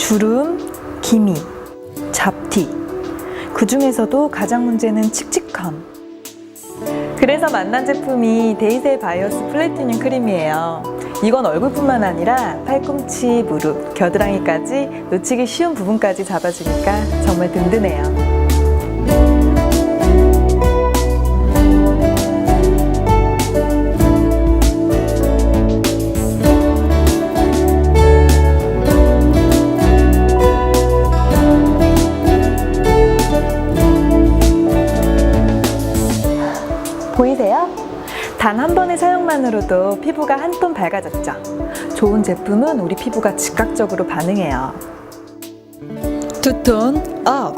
주름, 기미, 잡티. 그 중에서도 가장 문제는 칙칙함. 그래서 만난 제품이 데이셀 바이오스 플래티늄 크림이에요. 이건 얼굴뿐만 아니라 팔꿈치, 무릎, 겨드랑이까지 놓치기 쉬운 부분까지 잡아주니까 정말 든든해요. 보이세요? 단 한 번의 사용만으로도 피부가 한 톤 밝아졌죠. 좋은 제품은 우리 피부가 즉각적으로 반응해요. 투톤 업!